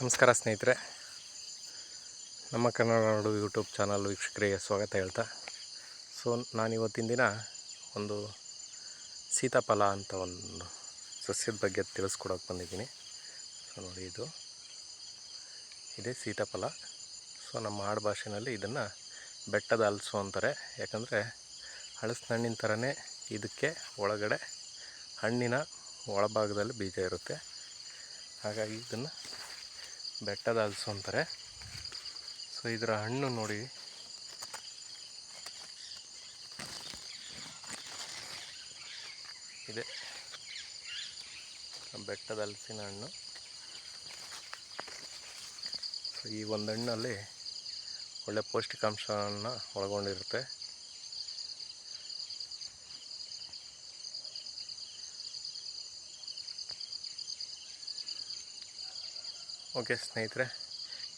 ನಮಸ್ಕಾರ ಸ್ನೇಹಿತರೆ. ನಮ್ಮ ಕನ್ನಡ ನಾಡು ಯೂಟ್ಯೂಬ್ ಚಾನಲ್ ವೀಕ್ಷಕರಿಗೆ ಸ್ವಾಗತ ಹೇಳ್ತಾ. ಸೊ ನಾನು ಇವತ್ತಿನ ದಿನ ಒಂದು ಸೀತಾಫಲ ಅಂತ ಒಂದು ಸಸ್ಯದ ಬಗ್ಗೆ ತಿಳಿಸ್ಕೊಡೋಕೆ ಬಂದಿದ್ದೀನಿ. ಸೊ, ನೋಡಿ ಇದು. ಇದೇ ಸೀತಾಫಲ. ಸೊ, ನಮ್ಮ ಆಡು ಭಾಷೆಯಲ್ಲಿ ಇದನ್ನು ಬೆಟ್ಟದ ಹಲಸು ಅಂತಾರೆ. ಯಾಕಂದರೆ ಹಣ್ಣಿನ ಥರನೇ ಇದಕ್ಕೆ ಒಳಗಡೆ ಹಣ್ಣಿನ ಒಳಭಾಗದಲ್ಲಿ ಬೀಜ ಇರುತ್ತೆ. ಹಾಗಾಗಿ ಇದನ್ನು ಬೆಟ್ಟದ ಹಲಸು ಅಂತಾರೆ. ಸೊ, ಇದರ ಹಣ್ಣು ನೋಡಿ. ಇದೆ. ಬೆಟ್ಟದ ಹಲಸಿನ ಹಣ್ಣು. ಸೊ, ಈ ಒಂದು ಹಣ್ಣಲ್ಲಿ ಒಳ್ಳೆ ಪೌಷ್ಟಿಕಾಂಶವನ್ನು ಒಳಗೊಂಡಿರುತ್ತೆ. ಓಕೆ ಸ್ನೇಹಿತರೆ,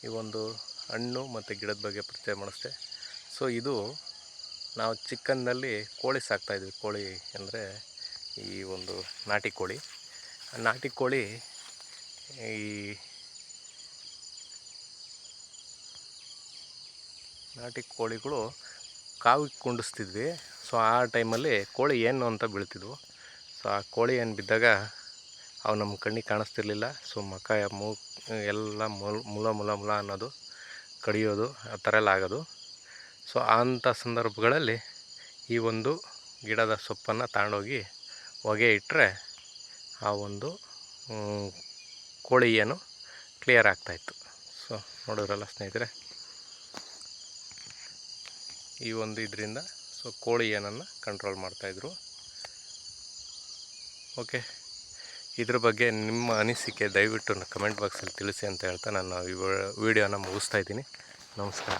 ಈ ಒಂದು ಹಣ್ಣು ಮತ್ತು ಗಿಡದ ಬಗ್ಗೆ ಪರಿಚಯ ಮಾಡಿಸ್ದೆ. ಸೊ ಇದು ನಾವು ಚಿಕ್ಕನ್ನಲ್ಲಿ ಕೋಳಿ ಸಾಕ್ತಾಯಿದ್ವಿ ಕೋಳಿ ಅಂದರೆ ಈ ಒಂದು ನಾಟಿ ಕೋಳಿ. ನಾಟಿ ಕೋಳಿ ಈ ನಾಟಿ ಕೋಳಿಗಳು ಕಾವಿಗೆ ಕುಂಡಿಸ್ತಿದ್ವಿ. ಸೊ ಆ ಟೈಮಲ್ಲಿ ಕೋಳಿ ಏನು ಅಂತ ಬೀಳ್ತಿದ್ವು. ಸೊ ಆ ಕೋಳಿ ಏನು ಬಿದ್ದಾಗ ಅವು ನಮ್ಮ ಕಣ್ಣಿಗೆ ಕಾಣಿಸ್ತಿರ್ಲಿಲ್ಲ. ಸೊ ಮಕ, ಮೂ, ಎಲ್ಲ ಮುಲ ಮುಲ ಮುಲ ಅನ್ನೋದು ಕಡಿಯೋದು, ಆ ಥರ ಎಲ್ಲ ಆಗೋದು. ಸೊ ಅಂಥ ಸಂದರ್ಭಗಳಲ್ಲಿ ಈ ಒಂದು ಗಿಡದ ಸೊಪ್ಪನ್ನು ತಗೊಂಡೋಗಿ ಹೊಗೆ ಇಟ್ಟರೆ ಆ ಒಂದು ಕೋಳಿ ಏನು ಕ್ಲಿಯರ್ ಆಗ್ತಾಯಿತ್ತು ಸೊ ನೋಡಿದ್ರಲ್ಲ ಸ್ನೇಹಿತರೆ? ಈ ಒಂದು ಇದರಿಂದ ಸೊ ಕೋಳಿ ಏನನ್ನು ಕಂಟ್ರೋಲ್ ಮಾಡ್ತಾಯಿದ್ರು ಓಕೆ ಇದ್ರ ಬಗ್ಗೆ ನಿಮ್ಮ ಅನಿಸಿಕೆ ದಯವಿಟ್ಟು ಕಮೆಂಟ್ ಬಾಕ್ಸಲ್ಲಿ ತಿಳಿಸಿ ಅಂತ ಹೇಳ್ತಾ ನಾನು ವಿಡಿಯೋನ ಮುಗಿಸ್ತಾ ಇದ್ದೀನಿ. ನಮಸ್ಕಾರ.